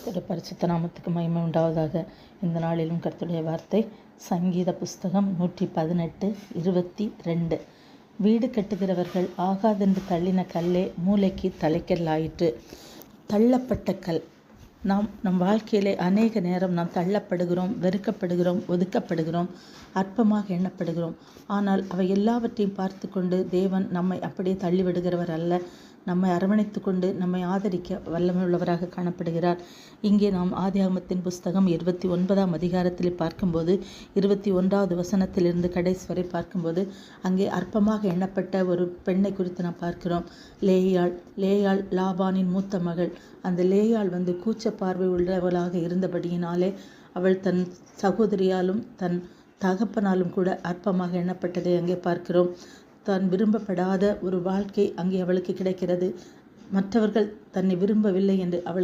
கர்த்தருடைய பரிசுத்த நாமத்துக்கு மகிமை உண்டாவதாக. இந்த நாளிலும் கர்த்தருடைய வார்த்தை சங்கீத புஸ்தகம் நூற்றி பதினெட்டு இருபத்தி ரெண்டு. வீடு கட்டுகிறவர்கள் ஆகாதென்று தள்ளின கல்லே மூளைக்கு தலைக்கல்லாயிற்று தள்ளப்பட்ட கல். நாம் நம் வாழ்க்கையிலே அநேக நேரம் நாம் தள்ளப்படுகிறோம் வெறுக்கப்படுகிறோம் ஒதுக்கப்படுகிறோம் அற்பமாக எண்ணப்படுகிறோம். ஆனால் அவை எல்லாவற்றையும் பார்த்து கொண்டு தேவன் நம்மை அப்படியே தள்ளிவிடுகிறவர் அல்ல நம்மை அரவணைத்து கொண்டு நம்மை ஆதரிக்க வல்லமை உள்ளவராக காணப்படுகிறார். இங்கே நாம் ஆதியாகமத்தின் புஸ்தகம் இருபத்தி ஒன்பதாம் அதிகாரத்தில் பார்க்கும்போது இருபத்தி ஒன்றாவது வசனத்திலிருந்து கடைசி வரை பார்க்கும்போது அங்கே அற்பமாக எண்ணப்பட்ட ஒரு பெண்ணை குறித்து நாம் பார்க்கிறோம். லேயாள் லேயாள் லாபானின் மூத்த மகள். அந்த லேயாள் வந்து கூச்ச பார்வை உள்ளவளாக இருந்தபடியினாலே அவள் தன் சகோதரியாலும் தன் தகப்பனாலும் கூட அற்பமாக எண்ணப்பட்டதை அங்கே பார்க்கிறோம். தான் விரும்பப்படாத ஒரு வாழ்க்கை அங்கே அவளுக்கு கிடைக்கிறது. மற்றவர்கள் தன்னை விரும்பவில்லை என்று அவளுக்கு